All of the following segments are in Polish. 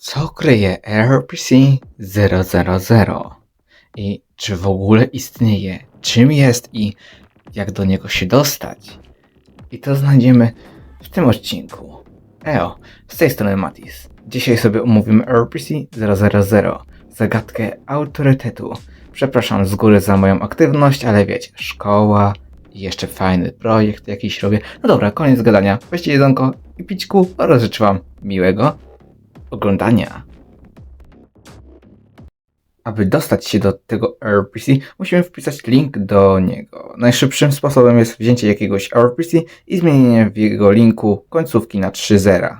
Co kryje RPC 000 i czy w ogóle istnieje, czym jest i jak do niego się dostać? I to znajdziemy w tym odcinku. Eo, z tej strony Matis. Dzisiaj sobie omówimy RPC 000, zagadkę autorytetu. Przepraszam z góry za moją aktywność, ale wiecie, szkoła i jeszcze fajny projekt jakiś robię. No dobra, koniec gadania. Weźcie jedzonko i pićku oraz życzę wam miłego oglądania. Aby dostać się do tego RPC, musimy wpisać link do niego. Najszybszym sposobem jest wzięcie jakiegoś RPC i zmienienie w jego linku końcówki na 3.0.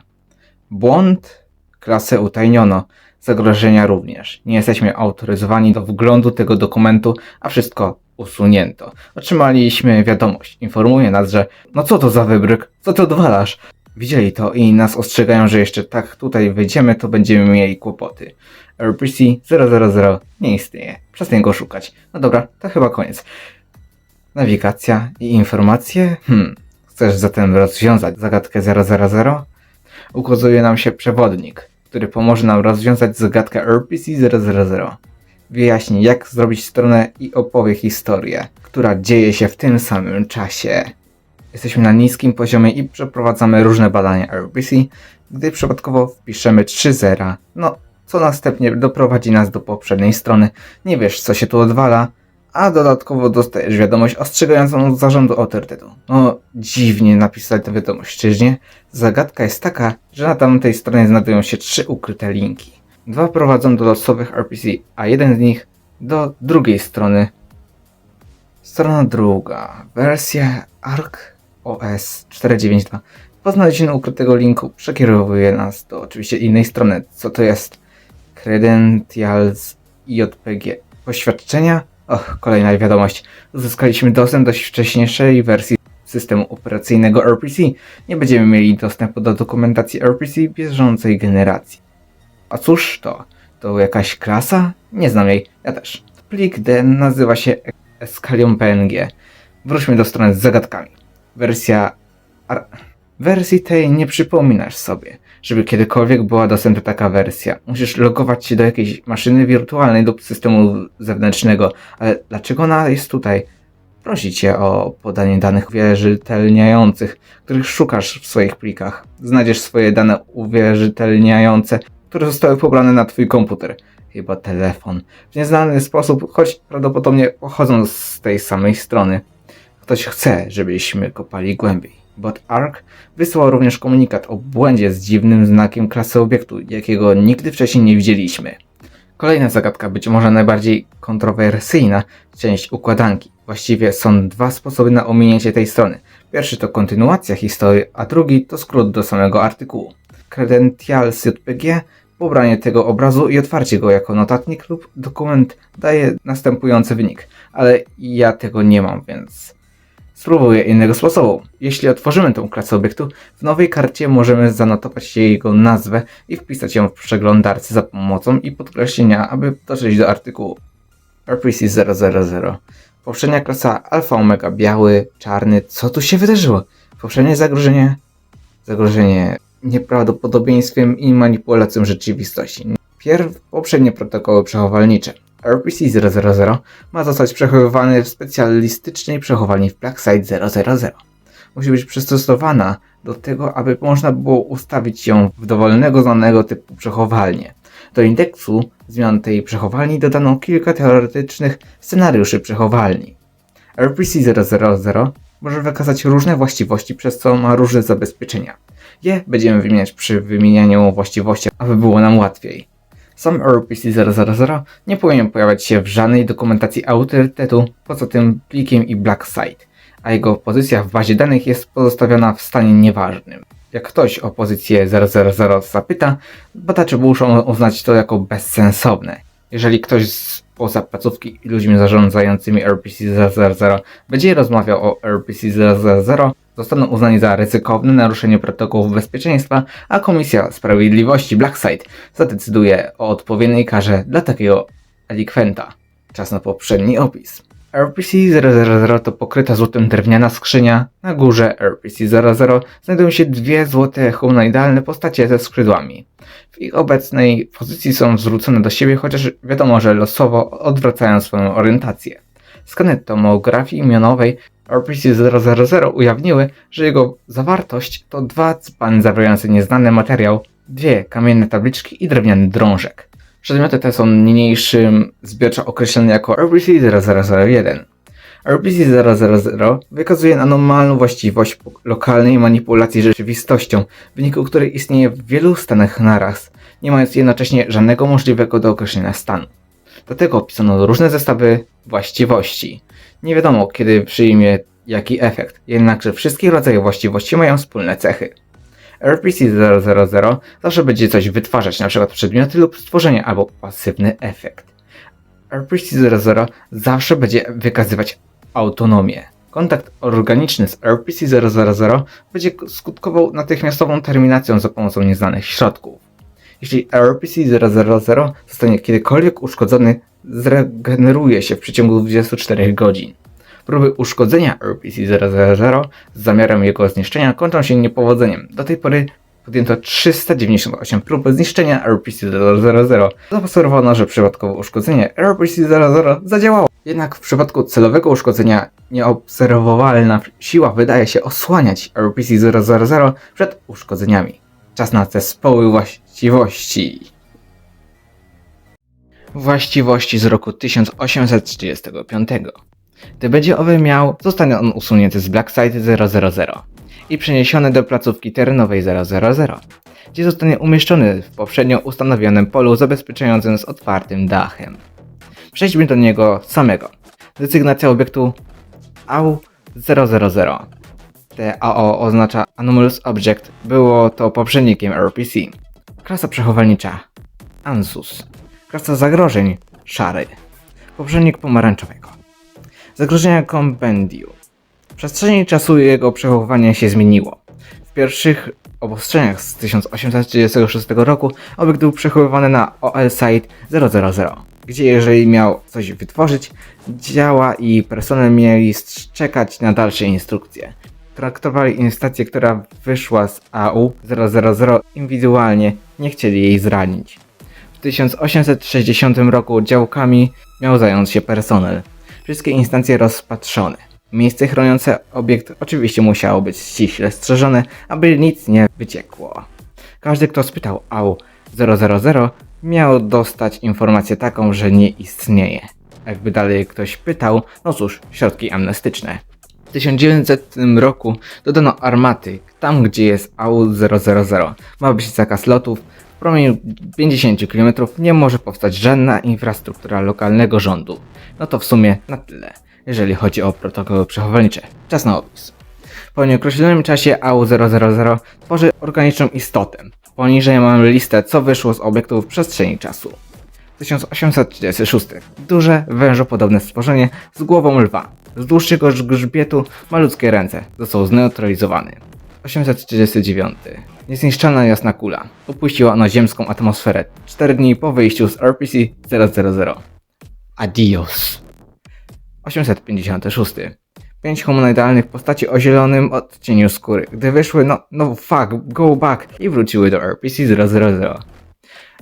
Błąd, klasę utajniono, zagrożenia również. Nie jesteśmy autoryzowani do wglądu tego dokumentu, a wszystko usunięto. Otrzymaliśmy wiadomość, informuje nas, że no co to za wybryk, co ty odwalasz? Widzieli to i nas ostrzegają, że jeszcze tak tutaj wejdziemy, to będziemy mieli kłopoty. RPC 000 nie istnieje. Przestań go szukać. No dobra, to chyba koniec. Nawigacja i informacje? Hmm. Chcesz zatem rozwiązać zagadkę 000? Ukazuje nam się przewodnik, który pomoże nam rozwiązać zagadkę RPC 000. Wyjaśni jak zrobić stronę i opowie historię, która dzieje się w tym samym czasie. Jesteśmy na niskim poziomie i przeprowadzamy różne badania RPC, gdy przypadkowo wpiszemy 3 zera, no co następnie doprowadzi nas do poprzedniej strony. Nie wiesz co się tu odwala, a dodatkowo dostajesz wiadomość ostrzegającą od zarządu autorytetu. No dziwnie napisać tę wiadomość, czyż nie? Zagadka jest taka, że na tamtej stronie znajdują się trzy ukryte linki. Dwa prowadzą do losowych RPC, a jeden z nich do drugiej strony Strona druga. Wersja ARC OS 492. Po znalezieniu ukrytego linku przekierowuje nas do oczywiście innej strony. Co to jest? Credentials JPG. Poświadczenia? Och, kolejna wiadomość. Uzyskaliśmy dostęp do wcześniejszej wersji systemu operacyjnego RPC. Nie będziemy mieli dostępu do dokumentacji RPC bieżącej generacji. A cóż to? To jakaś klasa? Nie znam jej. Ja też. Plik ten nazywa się Escalion PNG. Wróćmy do strony z zagadkami. Wersja... Ar... Wersji tej nie przypominasz sobie, żeby kiedykolwiek była dostępna taka wersja. Musisz logować się do jakiejś maszyny wirtualnej lub systemu zewnętrznego, ale dlaczego ona jest tutaj? Prosi cię o podanie danych uwierzytelniających, których szukasz w swoich plikach. Znajdziesz swoje dane uwierzytelniające, które zostały pobrane na twój komputer. Chyba telefon. W nieznany sposób, choć prawdopodobnie pochodzą z tej samej strony. Ktoś chce, żebyśmy kopali głębiej. Bot ARC wysłał również komunikat o błędzie z dziwnym znakiem klasy obiektu, jakiego nigdy wcześniej nie widzieliśmy. Kolejna zagadka, być może najbardziej kontrowersyjna, część układanki. Właściwie są dwa sposoby na ominięcie tej strony. Pierwszy to kontynuacja historii, a drugi to skrót do samego artykułu. Credentials JPG, pobranie tego obrazu i otwarcie go jako notatnik lub dokument daje następujący wynik, ale ja tego nie mam, więc spróbuję innego sposobu. Jeśli otworzymy tą klasę obiektu, w nowej karcie możemy zanotować jego nazwę i wpisać ją w przeglądarce za pomocą i podkreślenia, aby dotrzeć do artykułu. RPC 000 Poprzednia klasa alfa omega biały, czarny, co tu się wydarzyło? Poprzednie zagrożenie? Zagrożenie nieprawdopodobieństwem i manipulacją rzeczywistości. Pierw poprzednie protokoły przechowalnicze. RPC 000 ma zostać przechowywany w specjalistycznej przechowalni w Blacksite 000. Musi być przystosowana do tego, aby można było ustawić ją w dowolnego znanego typu przechowalnię. Do indeksu zmian tej przechowalni dodano kilka teoretycznych scenariuszy przechowalni. RPC 000 może wykazać różne właściwości, przez co ma różne zabezpieczenia. Je będziemy wymieniać przy wymienianiu właściwości, aby było nam łatwiej. Sam RPC 000 nie powinien pojawiać się w żadnej dokumentacji autorytetu poza tym plikiem i black site, a jego pozycja w bazie danych jest pozostawiona w stanie nieważnym. Jak ktoś o pozycję 000 zapyta, badacze muszą uznać to jako bezsensowne. Jeżeli ktoś spoza placówki i ludźmi zarządzającymi RPC 000 będzie rozmawiał o RPC 000, zostaną uznani za ryzykowne naruszenie protokołów bezpieczeństwa, a Komisja Sprawiedliwości Blackside zadecyduje o odpowiedniej karze dla takiego delikwenta. Czas na poprzedni opis. RPC-000 to pokryta złotem drewniana skrzynia. Na górze RPC-00 znajdują się dwie złote humanoidalne postacie ze skrzydłami. W ich obecnej pozycji są zwrócone do siebie, chociaż wiadomo, że losowo odwracają swoją orientację. Skany tomografii imionowej RPC-000 ujawniły, że jego zawartość to dwa dzbany zawierające nieznany materiał, dwie kamienne tabliczki i drewniany drążek. Przedmioty te są niniejszym zbiorczo określone jako RPC-0001. RPC-000 wykazuje anomalną właściwość lokalnej manipulacji rzeczywistością, w wyniku której istnieje w wielu stanach naraz, nie mając jednocześnie żadnego możliwego do określenia stanu. Dlatego opisano różne zestawy właściwości. Nie wiadomo, kiedy przyjmie jaki efekt, jednakże wszystkie rodzaje właściwości mają wspólne cechy. RPC-000 zawsze będzie coś wytwarzać, np. przedmioty lub stworzenie albo pasywny efekt. RPC-00 zawsze będzie wykazywać autonomię. Kontakt organiczny z RPC-000 będzie skutkował natychmiastową terminacją za pomocą nieznanych środków. Jeśli RPC-000 zostanie kiedykolwiek uszkodzony, zregeneruje się w przeciągu 24 godzin. Próby uszkodzenia RPC-000 z zamiarem jego zniszczenia kończą się niepowodzeniem. Do tej pory podjęto 398 prób zniszczenia RPC-000. Zaobserwowano, że przypadkowe uszkodzenie RPC-00 zadziałało. Jednak w przypadku celowego uszkodzenia nieobserwowalna siła wydaje się osłaniać RPC-000 przed uszkodzeniami. Czas na zespoły właściwości. Właściwości z roku 1835. Gdy będzie owy miał, zostanie on usunięty z Blackside 000 i przeniesiony do placówki terenowej 000, gdzie zostanie umieszczony w poprzednio ustanowionym polu zabezpieczającym z otwartym dachem. Przejdźmy do niego samego. Desygnacja obiektu AU000. Te AO oznacza Anomalous Object, było to poprzednikiem RPC. Klasa przechowalnicza ANSUS. Klasa zagrożeń szary. Poprzednik pomarańczowego. Zagrożenia kompendium. W przestrzeni czasu jego przechowywanie się zmieniło. W pierwszych obostrzeniach z 1836 roku obiekt był przechowywany na OL Site 000, gdzie jeżeli miał coś wytworzyć, działa i personel mieli czekać na dalsze instrukcje. Traktowali instancję, która wyszła z AU 000 indywidualnie, nie chcieli jej zranić. W 1860 roku działkami miał zająć się personel. Wszystkie instancje rozpatrzone. Miejsce chroniące obiekt oczywiście musiało być ściśle strzeżone, aby nic nie wyciekło. Każdy, kto spytał AU 000, miał dostać informację taką, że nie istnieje. Jakby dalej ktoś pytał, no cóż, środki amnestyczne. W 1900 roku dodano armaty tam, gdzie jest AU-000. Ma być zakaz lotów. Promieniu 50 km nie może powstać żadna infrastruktura lokalnego rządu. No to w sumie na tyle, jeżeli chodzi o protokoły przechowalnicze. Czas na opis. Po nieokreślonym czasie AU-000 tworzy organiczną istotę. Poniżej mamy listę, co wyszło z obiektów przestrzeni czasu. 1836. Duże, wężopodobne stworzenie z głową lwa. Wzdłuż jego grzbietu ma ludzkie ręce. Został zneutralizowany. 839. Niezniszczalna jasna kula. Opuściła ona ziemską atmosferę 4 dni po wyjściu z RPC-000. Adios. 856. Pięć humanoidalnych postaci o zielonym odcieniu skóry. Gdy wyszły, no, no fuck, go back i wróciły do RPC-000.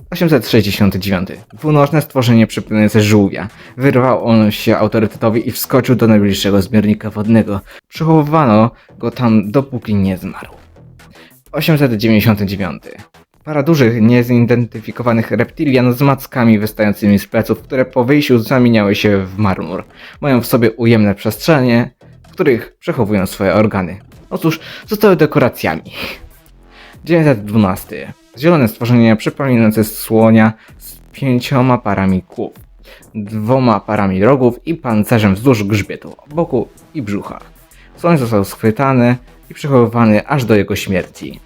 869. Dwunożne stworzenie przypominające żółwia. Wyrwał on się autorytetowi i wskoczył do najbliższego zbiornika wodnego. Przechowywano go tam dopóki nie zmarł. 899. Para dużych, niezidentyfikowanych reptilian z mackami wystającymi z pleców, które po wyjściu zamieniały się w marmur. Mają w sobie ujemne przestrzenie, w których przechowują swoje organy. Cóż, zostały dekoracjami. 912. Zielone stworzenie przypominające słonia z pięcioma parami kłów, dwoma parami rogów i pancerzem wzdłuż grzbietu, boku i brzucha. Słoń został schwytany i przechowywany aż do jego śmierci.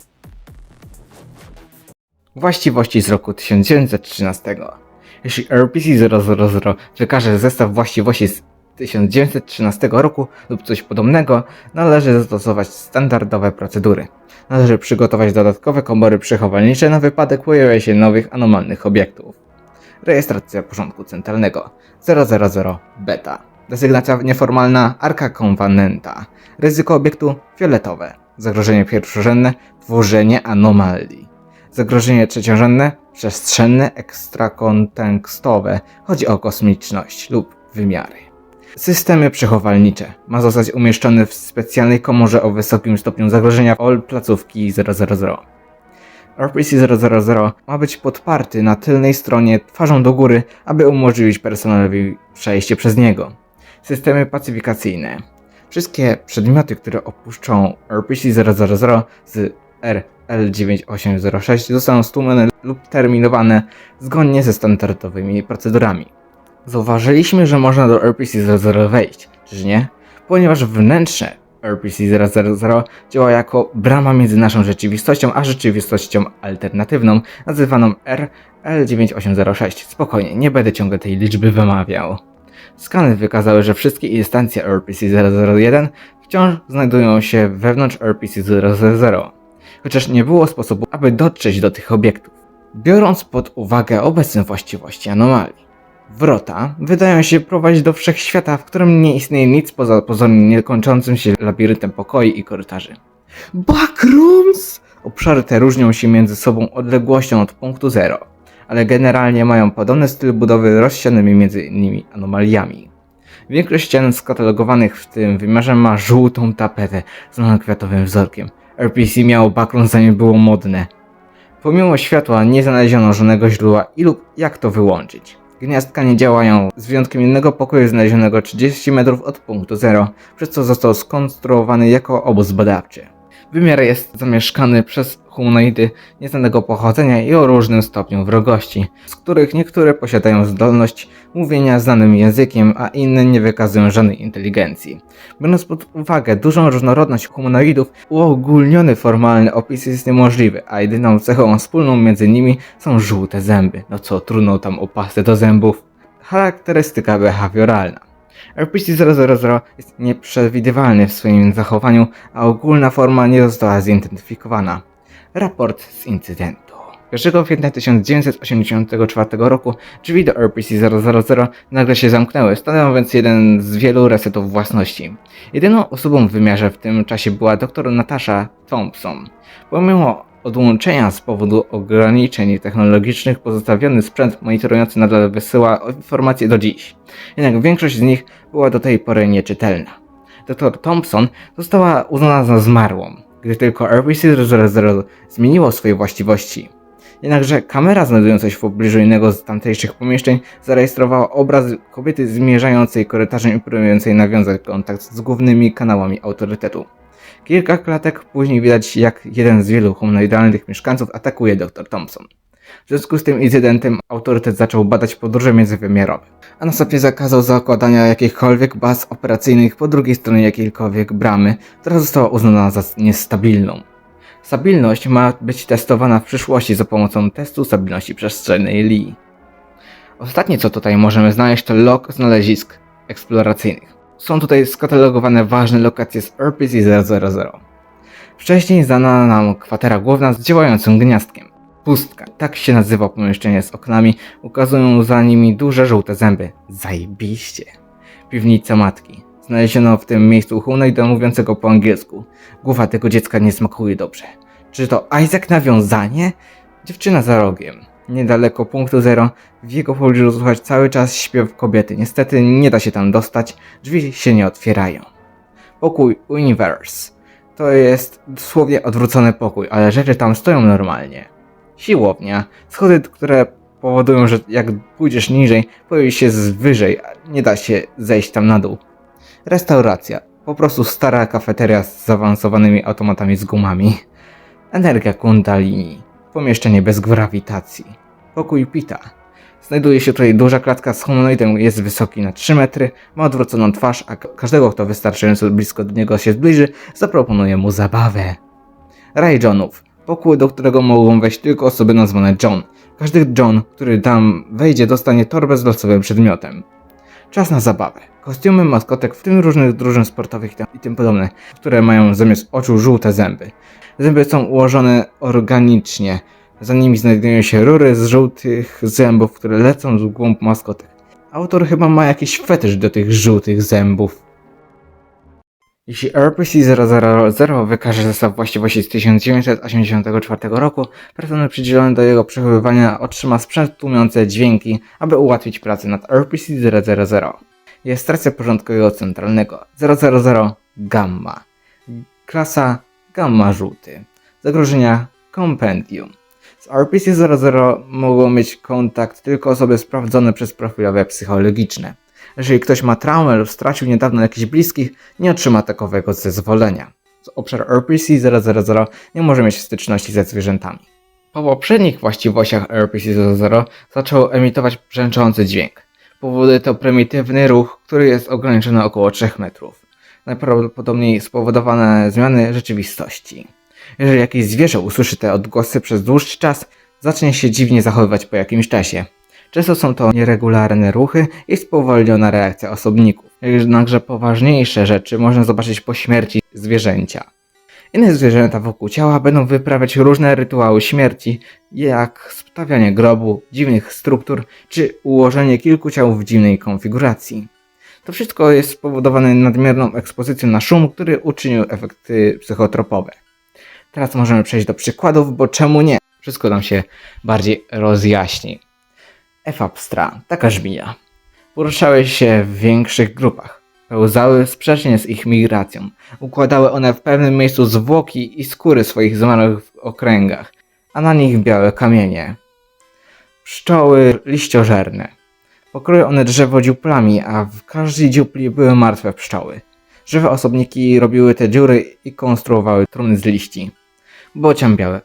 Właściwości z roku 1913. Jeśli RPC-000 wykaże zestaw właściwości z 1913 roku lub coś podobnego, należy zastosować standardowe procedury. Należy przygotować dodatkowe komory przechowalnicze na wypadek pojawienia się nowych anomalnych obiektów. Rejestracja porządku centralnego 000 beta. Desygnacja nieformalna arka konwanenta. Ryzyko obiektu fioletowe. Zagrożenie pierwszorzędne tworzenie anomalii. Zagrożenie trzeciorzędne przestrzenne ekstrakontekstowe. Chodzi o kosmiczność lub wymiary. Systemy przechowalnicze. Ma zostać umieszczony w specjalnej komorze o wysokim stopniu zagrożenia OL placówki 000. RPC-000 ma być podparty na tylnej stronie twarzą do góry, aby umożliwić personelowi przejście przez niego. Systemy pacyfikacyjne. Wszystkie przedmioty, które opuszczą RPC-000 z RL9806 zostaną stłumione lub terminowane zgodnie ze standardowymi procedurami. Zauważyliśmy, że można do RPC-00 wejść, czyż nie? Ponieważ wnętrze RPC-000 działa jako brama między naszą rzeczywistością a rzeczywistością alternatywną, nazywaną RL9806. Spokojnie, nie będę ciągle tej liczby wymawiał. Skany wykazały, że wszystkie instancje RPC-001 wciąż znajdują się wewnątrz RPC-000, chociaż nie było sposobu, aby dotrzeć do tych obiektów. Biorąc pod uwagę obecne właściwości anomalii, Wrota wydają się prowadzić do wszechświata, w którym nie istnieje nic poza pozornie niekończącym się labiryntem pokoi i korytarzy. Backrooms! Obszary te różnią się między sobą odległością od punktu zero, ale generalnie mają podobny styl budowy rozsianymi między innymi anomaliami. Większość ścian skatalogowanych w tym wymiarze ma żółtą tapetę z kwiatowym wzorkiem. RPC miało backroom zanim było modne. Pomimo światła nie znaleziono żadnego źródła i lub jak to wyłączyć. Gniazdka nie działają, z wyjątkiem jednego pokoju znalezionego 30 metrów od punktu zero, przez co został skonstruowany jako obóz badawczy. Wymiar jest zamieszkany przez humanoidy nieznanego pochodzenia i o różnym stopniu wrogości, z których niektóre posiadają zdolność mówienia znanym językiem, a inne nie wykazują żadnej inteligencji. Biorąc pod uwagę dużą różnorodność humanoidów, uogólniony formalny opis jest niemożliwy, a jedyną cechą wspólną między nimi są żółte zęby. No co, trudno tam o pastę do zębów? Charakterystyka behawioralna. RPC-000 jest nieprzewidywalny w swoim zachowaniu, a ogólna forma nie została zidentyfikowana. Raport z incydentu. 1 kwietnia 1984 roku drzwi do RPC-000 nagle się zamknęły, stanowiąc jeden z wielu resetów własności. Jedyną osobą w wymiarze w tym czasie była dr Natasha Thompson. Pomimo odłączenia z powodu ograniczeń technologicznych pozostawiony sprzęt monitorujący nadal wysyła informacje do dziś. Jednak większość z nich była do tej pory nieczytelna. Dr Thompson została uznana za zmarłą, gdy tylko RPC-00 zmieniło swoje właściwości. Jednakże kamera znajdująca się w pobliżu innego z tamtejszych pomieszczeń zarejestrowała obraz kobiety zmierzającej korytarzem i próbującej nawiązać kontakt z głównymi kanałami autorytetu. Kilka klatek później widać jak jeden z wielu humanoidalnych mieszkańców atakuje dr Thompson. W związku z tym incydentem autorytet zaczął badać podróże międzywymiarowe, a następnie zakazał zakładania jakichkolwiek baz operacyjnych po drugiej stronie jakiejkolwiek bramy, która została uznana za niestabilną. Stabilność ma być testowana w przyszłości za pomocą testu stabilności przestrzennej Lee. Ostatnie co tutaj możemy znaleźć to log znalezisk eksploracyjnych. Są tutaj skatalogowane ważne lokacje z RPC-000. Wcześniej znana nam kwatera główna z działającym gniazdkiem. Pustka, tak się nazywa pomieszczenie z oknami, ukazują za nimi duże żółte zęby. Zajebiście. Piwnica matki. Znaleziono w tym miejscu humanoida mówiącego po angielsku. Głowa tego dziecka nie smakuje dobrze. Czy to Isaac nawiązanie? Dziewczyna za rogiem. Niedaleko punktu zero, w jego pobliżu słuchać cały czas śpiew kobiety. Niestety nie da się tam dostać, drzwi się nie otwierają. Pokój Universe. To jest dosłownie odwrócony pokój, ale rzeczy tam stoją normalnie. Siłownia. Schody, które powodują, że jak pójdziesz niżej, pojawi się z wyżej, a nie da się zejść tam na dół. Restauracja. Po prostu stara kafeteria z zaawansowanymi automatami z gumami. Energia kundalini. Pomieszczenie bez grawitacji. Pokój Pita. Znajduje się tutaj duża klatka z humanoidem, jest wysoki na 3 metry, ma odwróconą twarz, a każdego, kto wystarczająco blisko do niego się zbliży, zaproponuje mu zabawę. Raj Johnów. Pokój, do którego mogą wejść tylko osoby nazwane John. Każdy John, który tam wejdzie, dostanie torbę z losowym przedmiotem. Czas na zabawę. Kostiumy maskotek, w tym różnych drużyn sportowych i tym podobne, które mają zamiast oczu żółte zęby. Zęby są ułożone organicznie. Za nimi znajdują się rury z żółtych zębów, które lecą z głąb maskotek. Autor chyba ma jakiś fetysz do tych żółtych zębów. Jeśli RPC-000 wykaże zestaw właściwości z 1984 roku, personel przydzielony do jego przechowywania otrzyma sprzęt tłumiący dźwięki, aby ułatwić pracę nad RPC-000. Jest stacja porządkowego centralnego 000 Gamma. Klasa Gamma żółty. Zagrożenia Compendium. Z RPC-00 mogą mieć kontakt tylko osoby sprawdzone przez profilowe psychologiczne. Jeżeli ktoś ma traumę lub stracił niedawno jakichś bliskich, nie otrzyma takowego zezwolenia. Z obszar RPC-000 nie może mieć styczności ze zwierzętami. Po poprzednich właściwościach RPC-00 zaczął emitować brzęczący dźwięk. Powoduje to prymitywny ruch, który jest ograniczony około 3 metrów. Najprawdopodobniej spowodowane zmiany rzeczywistości. Jeżeli jakieś zwierzę usłyszy te odgłosy przez dłuższy czas, zacznie się dziwnie zachowywać po jakimś czasie. Często są to nieregularne ruchy i spowolniona reakcja osobników. Jednakże poważniejsze rzeczy można zobaczyć po śmierci zwierzęcia. Inne zwierzęta wokół ciała będą wyprawiać różne rytuały śmierci, jak stawianie grobu, dziwnych struktur czy ułożenie kilku ciał w dziwnej konfiguracji. To wszystko jest spowodowane nadmierną ekspozycją na szum, który uczynił efekty psychotropowe. Teraz możemy przejść do przykładów, bo czemu nie? Wszystko nam się bardziej rozjaśni. F-abstra, taka żmija. Poruszały się w większych grupach. Pełzały sprzecznie z ich migracją. Układały one w pewnym miejscu zwłoki i skóry swoich zmarłych w okręgach, a na nich białe kamienie. Pszczoły liściożerne. Pokryły one drzewo dziuplami, a w każdej dziupli były martwe pszczoły. Żywe osobniki robiły te dziury i konstruowały trumny z liści. Bocian białe.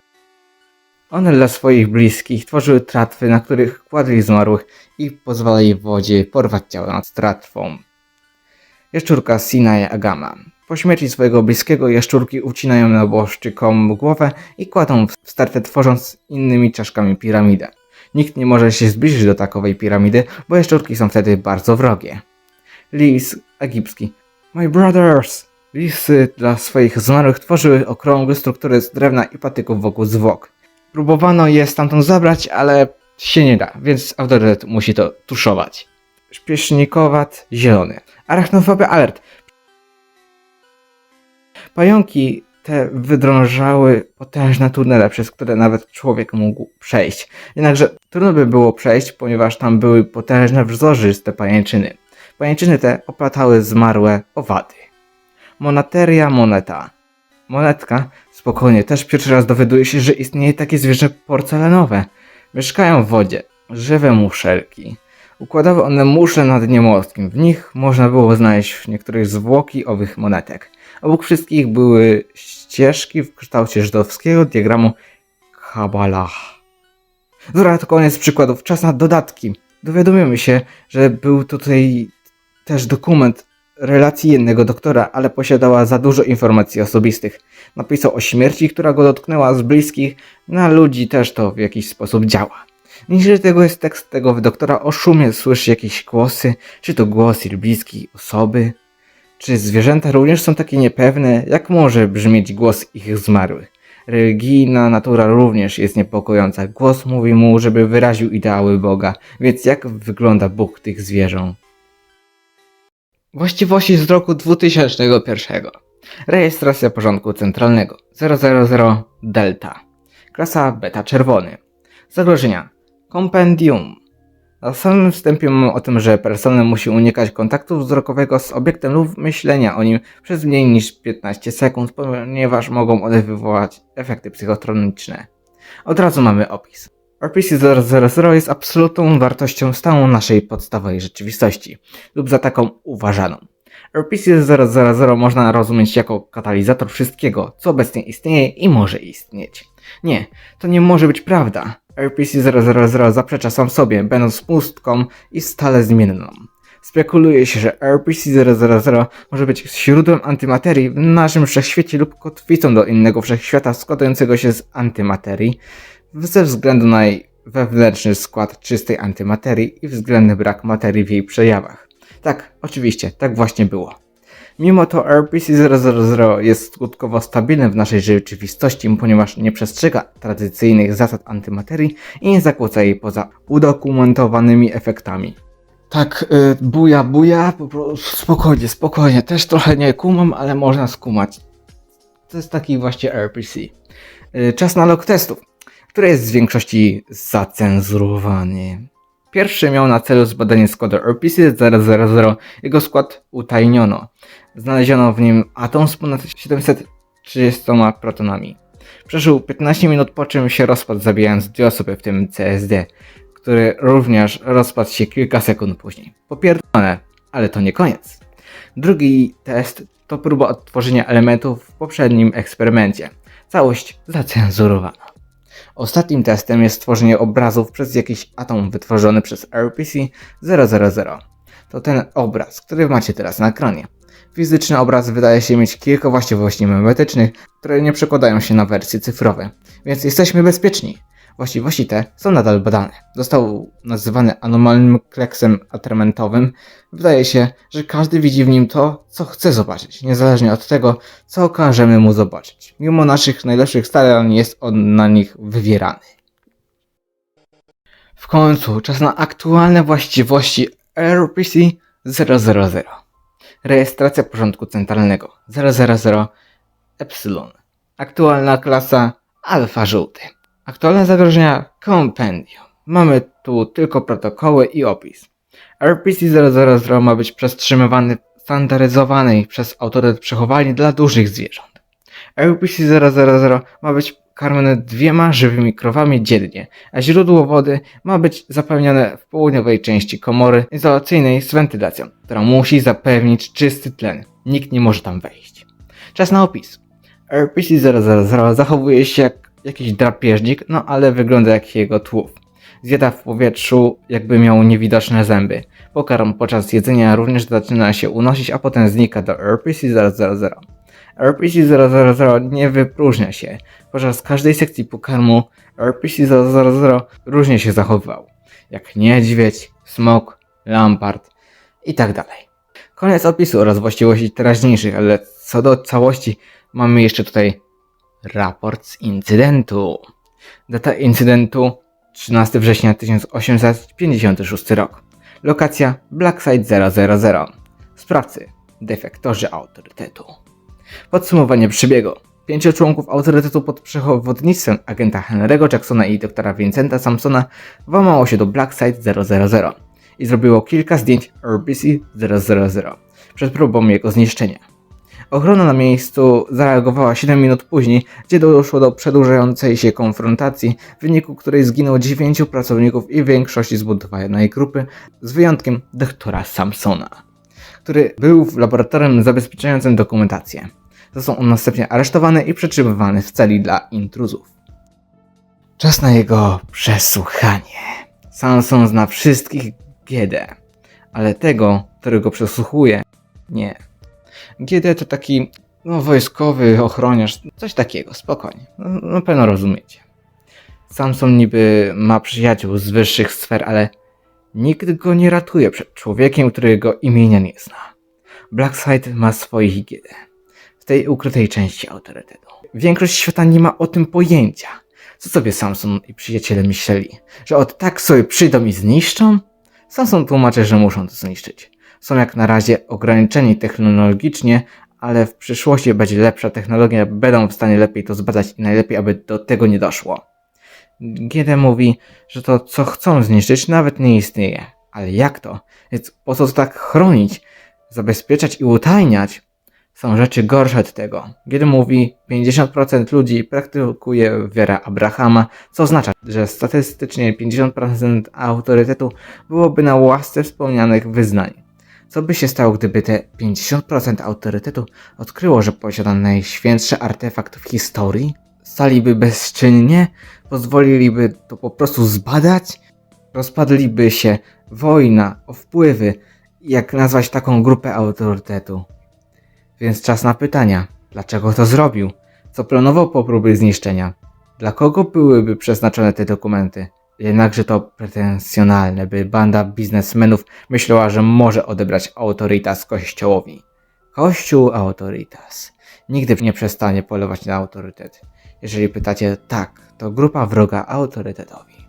One dla swoich bliskich tworzyły tratwy, na których kładli zmarłych i pozwalali wodzie porwać ciało nad tratwą. Jaszczurka Sinai Agama. Po śmierci swojego bliskiego jaszczurki ucinają nabożczykom głowę i kładą w stertę tworząc innymi czaszkami piramidę. Nikt nie może się zbliżyć do takowej piramidy, bo jaszczurki są wtedy bardzo wrogie. Lis egipski. My brothers! Lisy dla swoich zmarłych tworzyły okrągłe struktury z drewna i patyków wokół zwłok. Próbowano je stamtąd zabrać, ale się nie da, więc autorytet musi to tuszować. Śpiesznikowat zielony. Arachnofobia alert. Pająki te wydrążały potężne tunele, przez które nawet człowiek mógł przejść. Jednakże trudno by było przejść, ponieważ tam były potężne wzorzyste pajęczyny. Pajęczyny te oplatały zmarłe owady. Monateria moneta. Monetka spokojnie, też pierwszy raz dowiaduje się, że istnieje takie zwierzę porcelanowe. Mieszkają w wodzie, żywe muszelki. Układały one musze na dnie morskim. W nich można było znaleźć niektórych zwłoki owych monetek. Obok wszystkich były ścieżki w kształcie żydowskiego diagramu Kabbalah. Dobra, to koniec przykładów. Czas na dodatki. Dowiadujemy się, że był tutaj też dokument relacji jednego doktora, ale posiadała za dużo informacji osobistych. Napisał o śmierci, która go dotknęła z bliskich, na ludzi też to w jakiś sposób działa. Niżej tego jest tekst tego doktora o szumie, słyszy jakieś głosy, czy to głos bliskiej osoby, czy zwierzęta również są takie niepewne, jak może brzmieć głos ich zmarłych. Religijna natura również jest niepokojąca. Głos mówi mu, żeby wyraził ideały Boga, więc jak wygląda Bóg tych zwierząt? Właściwości z roku 2001. Rejestracja porządku centralnego 000 Delta. Klasa beta czerwony. Zagrożenia. Kompendium. Na samym wstępie mamy o tym, że personel musi unikać kontaktu wzrokowego z obiektem lub myślenia o nim przez mniej niż 15 sekund, ponieważ mogą one wywołać efekty psychotroniczne. Od razu mamy opis. RPC-000 jest absolutną wartością stałą naszej podstawowej rzeczywistości, lub za taką uważaną. RPC-000 można rozumieć jako katalizator wszystkiego, co obecnie istnieje i może istnieć. Nie, to nie może być prawda. RPC-000 zaprzecza sam sobie, będąc pustką i stale zmienną. Spekuluje się, że RPC-000 może być źródłem antymaterii w naszym wszechświecie lub kotwicą do innego wszechświata składającego się z antymaterii, ze względu na jej wewnętrzny skład czystej antymaterii i względny brak materii w jej przejawach. Tak, oczywiście, tak właśnie było. Mimo to RPC-000 jest skutkowo stabilny w naszej rzeczywistości, ponieważ nie przestrzega tradycyjnych zasad antymaterii i nie zakłóca jej poza udokumentowanymi efektami. Tak, y, buja, buja, po prostu spokojnie, spokojnie. Też trochę nie kumam, ale można skumać. To jest taki właśnie RPC. Y, czas na log testów, który jest w większości zacenzurowany. Pierwszy miał na celu zbadanie składu RPC-000. Jego skład utajniono. Znaleziono w nim atom z ponad 730 protonami. Przeżył 15 minut, po czym się rozpadł, zabijając dwie osoby, w tym CSD, który również rozpadł się kilka sekund później. Popierdolone, ale to nie koniec. Drugi test to próba odtworzenia elementów w poprzednim eksperymencie. Całość zacenzurowano. Ostatnim testem jest stworzenie obrazów przez jakiś atom wytworzony przez RPC-000. To ten obraz, który macie teraz na ekranie. Fizyczny obraz wydaje się mieć kilka właściwości memetycznych, które nie przekładają się na wersje cyfrowe, więc jesteśmy bezpieczni. Właściwości te są nadal badane. Został nazywany anomalnym kleksem atramentowym. Wydaje się, że każdy widzi w nim to, co chce zobaczyć, niezależnie od tego, co każemy mu zobaczyć. Mimo naszych najlepszych starań jest on na nich wywierany. W końcu czas na aktualne właściwości RPC 000. Rejestracja porządku centralnego 000 Epsilon. Aktualna klasa alfa żółty. Aktualne zagrożenia Compendium. Mamy tu tylko protokoły i opis. RPC-000 ma być przetrzymywany w standaryzowanej przez autorytet przechowalni dla dużych zwierząt. RPC-000 ma być karmiony dwiema żywymi krowami dziennie, a źródło wody ma być zapewnione w południowej części komory izolacyjnej z wentylacją, która musi zapewnić czysty tlen. Nikt nie może tam wejść. Czas na opis. RPC-000 zachowuje się jak jakiś drapieżnik, no ale wygląda jak jego tłów. Zjada w powietrzu, jakby miał niewidoczne zęby. Pokarm podczas jedzenia również zaczyna się unosić, a potem znika do RPC-000. RPC-000 nie wypróżnia się. Podczas każdej sekcji pokarmu RPC-000 różnie się zachowywał. Jak niedźwiedź, smok, lampart i tak dalej. Koniec opisu oraz właściwości teraźniejszych, ale co do całości mamy jeszcze tutaj raport z incydentu. Data incydentu 13 września 1856 rok. Lokacja Blackside 000. Sprawcy defektorzy autorytetu. Podsumowanie przebiegu. Pięciu członków autorytetu pod przewodnictwem agenta Henry'ego Jacksona i doktora Vincenta Samsona włamało się do Blackside 000 i zrobiło kilka zdjęć RBC 000 przed próbą jego zniszczenia. Ochrona na miejscu zareagowała 7 minut później, gdzie doszło do przedłużającej się konfrontacji, w wyniku której zginęło 9 pracowników i większość zbudowanej grupy, z wyjątkiem doktora Samsona, który był w laboratorium zabezpieczającym dokumentację. Został on następnie aresztowany i przetrzymywany w celi dla intruzów. Czas na jego przesłuchanie. Samson zna wszystkich GD, ale tego, którego przesłuchuje, nie. GD to taki no, wojskowy ochroniarz, coś takiego, spokojnie. No, na pewno rozumiecie. Samson niby ma przyjaciół z wyższych sfer, ale nikt go nie ratuje przed człowiekiem, którego imienia nie zna. Blackside ma swoich GD w tej ukrytej części autorytetu. Większość świata nie ma o tym pojęcia. Co sobie Samson i przyjaciele myśleli? Że od tak sobie przyjdą i zniszczą? Samson tłumaczy, że muszą to zniszczyć. Są jak na razie ograniczeni technologicznie, ale w przyszłości będzie lepsza technologia, będą w stanie lepiej to zbadać i najlepiej, aby do tego nie doszło. GD mówi, że to co chcą zniszczyć nawet nie istnieje. Ale jak to? Więc po co to tak chronić, zabezpieczać i utajniać? Są rzeczy gorsze od tego. Kiedy mówi 50% ludzi praktykuje wiarę Abrahama, co oznacza, że statystycznie 50% autorytetu byłoby na łasce wspomnianych wyznań. Co by się stało, gdyby te 50% autorytetu odkryło, że posiada najświętszy artefakt w historii? Staliby bezczynnie? Pozwoliliby to po prostu zbadać? Rozpadliby się wojna o wpływy. Jak nazwać taką grupę autorytetu? Więc czas na pytania. Dlaczego to zrobił? Co planował po próbie zniszczenia? Dla kogo byłyby przeznaczone te dokumenty? Jednakże to pretensjonalne, by banda biznesmenów myślała, że może odebrać autorytas kościołowi. Kościół autorytas. Nigdy nie przestanie polować na autorytet. Jeżeli pytacie, tak, to grupa wroga autorytetowi.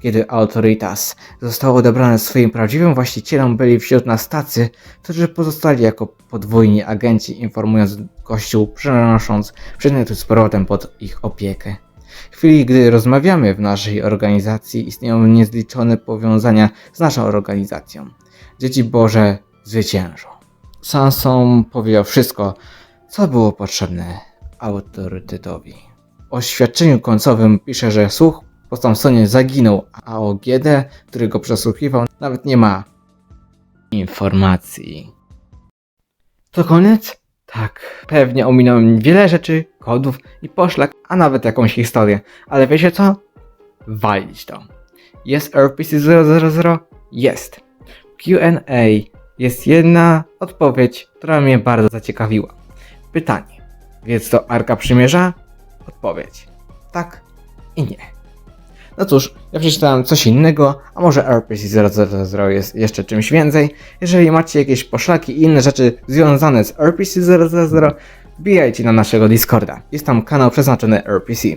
Kiedy Autoritas zostało odebrane swoim prawdziwym właścicielom, byli wśród nas tacy, którzy pozostali jako podwójni agenci, informując Kościół, przenosząc przedmioty z powrotem pod ich opiekę. Chwili, gdy rozmawiamy w naszej organizacji, istnieją niezliczone powiązania z naszą organizacją. Dzieci Boże zwyciężą. Sanson powiedział wszystko, co było potrzebne autorytetowi. W oświadczeniu końcowym pisze, że słuch po Samsonie zaginął, a o GD, który go przesłuchiwał, nawet nie ma informacji. To koniec? Tak. Pewnie ominąłem wiele rzeczy, kodów i poszlak, a nawet jakąś historię. Ale wiecie co? Walić to. Jest RPC 000? Jest. Q&A jest jedna odpowiedź, która mnie bardzo zaciekawiła. Pytanie. Więc to Arka Przymierza? Odpowiedź. Tak i nie. No cóż, ja przeczytałem coś innego, a może RPC 000 jest jeszcze czymś więcej. Jeżeli macie jakieś poszlaki i inne rzeczy związane z RPC 000, wbijajcie na naszego Discorda. Jest tam kanał przeznaczony RPC.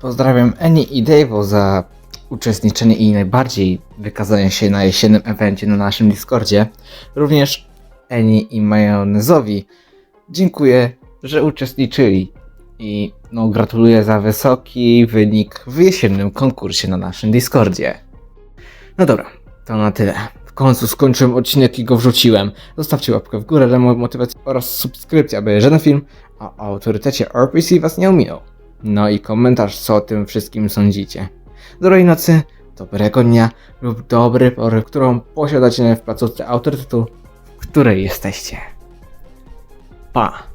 Pozdrawiam Eni i Dave'o za uczestniczenie i najbardziej wykazanie się na jesiennym evencie na naszym Discordzie. Również Eni i Majonezowi dziękuję, że uczestniczyli i no, gratuluję za wysoki wynik w jesiennym konkursie na naszym Discordzie. No dobra, to na tyle. W końcu skończyłem odcinek i go wrzuciłem. Zostawcie łapkę w górę dla mojej motywacji oraz subskrypcja, by żaden film o autorytecie RPC was nie ominął. No i komentarz, co o tym wszystkim sądzicie. Dobrej nocy, dobrego dnia lub dobry pory, którą posiadacie w placówce autorytetu, w której jesteście. Pa!